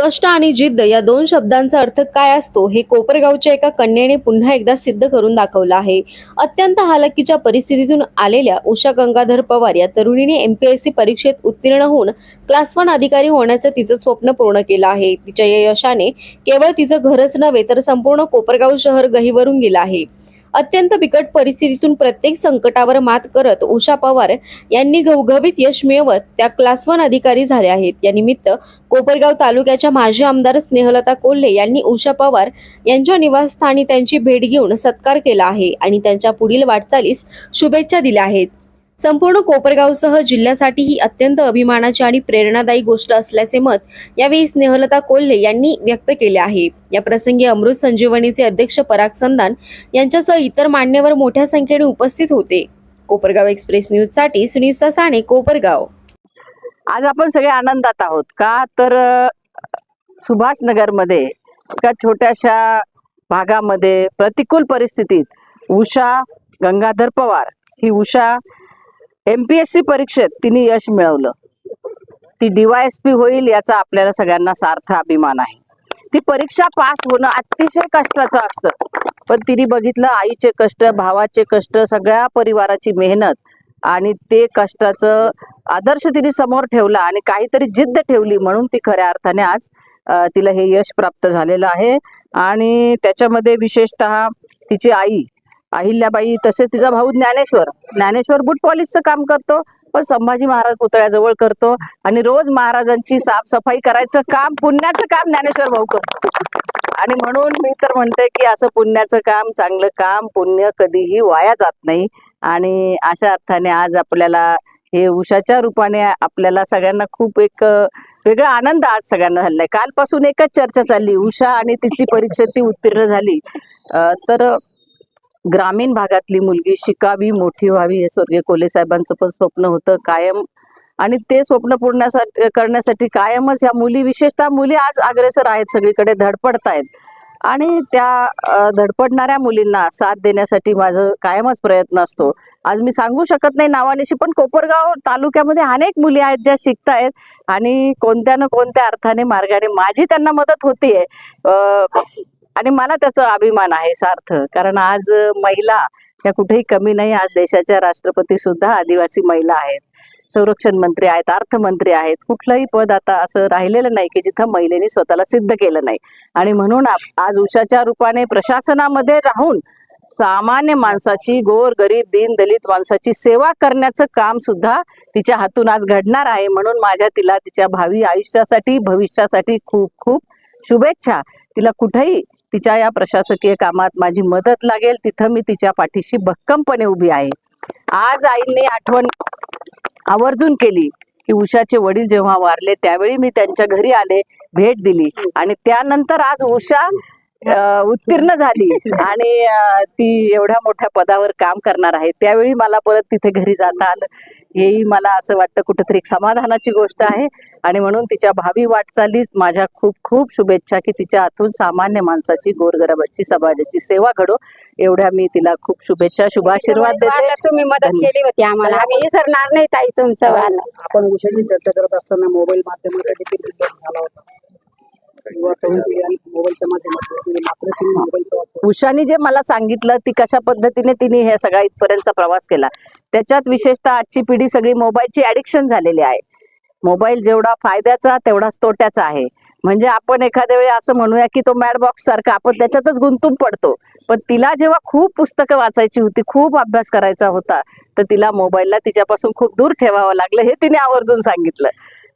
कष्ट आणि जिद्द या दोन शब्दांचा अर्थ काय असतो हे कोपरगावच्या एका कन्येने पुन्हा एकदा सिद्ध करून दाखवलं आहे. अत्यंत हालाकीच्या परिस्थितीतून आलेल्या उषा गंगाधर पवार या तरुणीने एमपीएससी परीक्षेत उत्तीर्ण होऊन क्लास वन अधिकारी होण्याचं तिचं स्वप्न पूर्ण केलं आहे. तिच्या या यशाने केवळ तिचं घरच नव्हे तर संपूर्ण कोपरगाव शहर गहीवरून गेलं आहे. अत्यंत बिकट परिस्थितीतून प्रत्येक संकटावर मात करत उषा पवार यांनी घवघवीत यश मिळवत त्या क्लास वन अधिकारी झाल्या आहेत. या निमित्त कोपरगाव तालुक्याच्या माजी आमदार स्नेहलता कोल्हे यांनी उषा पवार यांच्या निवासस्थानी त्यांची भेट घेऊन सत्कार केला आहे आणि त्यांच्या पुढील वाटचालीस शुभेच्छा दिल्या आहेत. संपूर्ण कोपरगावसह जिल्ह्यासाठी ही अत्यंत अभिमानाची आणि प्रेरणादायी गोष्ट असल्याचे मत यावेळी स्नेहलता कोल्हे यांनी व्यक्त केले आहे. या प्रसंगी अमृत संजीवनीचे अध्यक्ष पराग संदान यांच्यासह इतर मान्यवर मोठ्या संख्येने उपस्थित होते. कोपरगाव एक्सप्रेस न्यूजसाठी सुनील ससाणे कोपरगाव. आज आपण सगळे आनंदात आहोत का? तर सुभाषनगरमध्ये एका छोट्याशा भागामध्ये प्रतिकूल परिस्थितीत उषा गंगाधर पवार ही Usha M P S C परीक्षेत तिने यश मिळवलं. ती डीवायएसपी होईल याचा आपल्याला सगळ्यांना सार्थ अभिमान आहे. ती परीक्षा पास होणं अतिशय कष्टाचं असतं. पण तिने बघितलं आईचे कष्ट भावाचे कष्ट सगळ्या परिवाराची मेहनत आणि ते कष्टाचं आदर्श तिने समोर ठेवला आणि काहीतरी जिद्द ठेवली म्हणून ती खऱ्या अर्थाने आज तिला हे यश प्राप्त झालेलं आहे. आणि त्याच्यामध्ये विशेषतः तिची आई अहिल्याबाई तसेच तिचा भाऊ ज्ञानेश्वर. ज्ञानेश्वर बुट पॉलिशचं काम करतो पण संभाजी महाराज पुतळ्याजवळ करतो आणि रोज महाराजांची साफसफाई करायचं काम पुण्याचं काम ज्ञानेश्वर भाऊ करतो. आणि म्हणून मी तर म्हणते की असं पुण्याचं काम चांगलं काम पुण्य कधीही वाया जात नाही. आणि अशा अर्थाने आज आपल्याला हे उषाच्या रूपाने आपल्याला सगळ्यांना खूप एक वेगळा आनंद आज सगळ्यांना झालाय कालपासून एकच चर्चा चालली उषा आणि तिची परीक्षेत ती उत्तीर्ण झाली. तर ग्रामीण भागातली मुलगी शिकावी मोठी व्हावी हे स्वर्गीय कोले साहेबांचं पण स्वप्न होतं कायम. आणि ते स्वप्न पूर्णसाठी करण्यासाठी कायमच या मुली विशेषतः मुली आज अग्रेसर आहेत सगळीकडे धडपडत आहेत आणि त्या धडपडणाऱ्या मुलींना साथ देण्यासाठी माझं कायमच प्रयत्न असतो. आज मी सांगू शकत नाही नावानिशी पण कोपरगाव तालुक्यामध्ये अनेक मुली आहेत ज्या शिकतायत आणि कोणत्या ना कोणत्या अर्थाने मार्गाने माझी त्यांना मदत होतीये. आणि मला त्याचा अभिमान आहे सार्थ. कारण आज महिला त्या कुठेही कमी नाही आज देशाच्या राष्ट्रपती सुद्धा आदिवासी महिला आहेत. संरक्षण मंत्री आहेत अर्थमंत्री आहेत. कुठलंही पद आता असं राहिलेलं नाही की जिथं महिलेने स्वतःला सिद्ध केलं नाही. आणि म्हणून आज उषाच्या रूपाने प्रशासनामध्ये राहून सामान्य माणसाची गोर गरीब दीन दलित माणसाची सेवा करण्याचं काम सुद्धा तिच्या हातून आज घडणार आहे. म्हणून माझ्या तिला तिच्या भावी आयुष्यासाठी भविष्यासाठी खूप खूप शुभेच्छा. तिला कुठेही तिच्या या प्रशासकीय कामात माझी मदत लागेल. तिथं मी तिच्या पाठीशी भक्कमपणे उभी आहे. आज आईने आठवण आवर्जून केली की उषाचे वडील जेव्हा वारले त्यावेळी मी त्यांच्या घरी आले भेट दिली आणि त्यानंतर आज उषा उत्तीर्ण झाली आणि ती एवढ्या मोठ्या पदावर काम करणार आहे. त्यावेळी मला परत तिथे घरी जाता आलं. हेही मला असं वाटतं कुठेतरी एक समाधानाची गोष्ट आहे. आणि म्हणून तिच्या भावी वाटचालीस माझ्या खूप खूप शुभेच्छा की तिच्या हातून सामान्य माणसाची गोरगरबाची समाजाची सेवा घडो. एवढ्या मी तिला खूप शुभेच्छा शुभाशीर्वाद देते. तुम्ही मदत. केली होती आम्हाला. आम्ही विसरणार नाही ताई तुमचं आपण उशाची चर्चा करत असताना मोबाईल माध्यमात देखील झाला होता. मोबाईलच्या माध्यमातून मात्र उषानी जे मला सांगितलं ती कशा पद्धतीने तिने हे सगळा इथपर्यंतचा प्रवास केला. त्याच्यात विशेषतः आजची पिढी सगळी मोबाईलची ऍडिक्शन झालेली आहे. मोबाईल जेवढा फायद्याचा तेवढाच तोट्याचा आहे. म्हणजे आपण एखाद्या वेळी असं म्हणूया की तो मॅडबॉक्स सारखा आपण त्याच्यातच गुंतून पडतो. पण तिला जेव्हा खूप पुस्तकं वाचायची होती खूप अभ्यास करायचा होता तर तिला मोबाईलला तिच्यापासून खूप दूर ठेवावं लागलं हे तिने आवर्जून सांगितलं.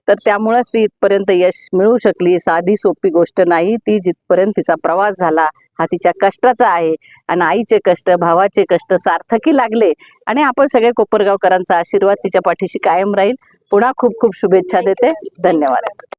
तर त्यामुळेच ती इथपर्यंत यश मिळू शकली. साधी सोपी गोष्ट नाही. ती जिथपर्यंत तिचा प्रवास झाला हा तिच्या कष्टाचा आहे. आणि आईचे कष्ट भावाचे कष्ट सार्थकी लागले. आणि आपण सगळे कोपरगावकरांचा आशीर्वाद तिच्या पाठीशी कायम राहील. पुन्हा खूप खूप शुभेच्छा देते. धन्यवाद.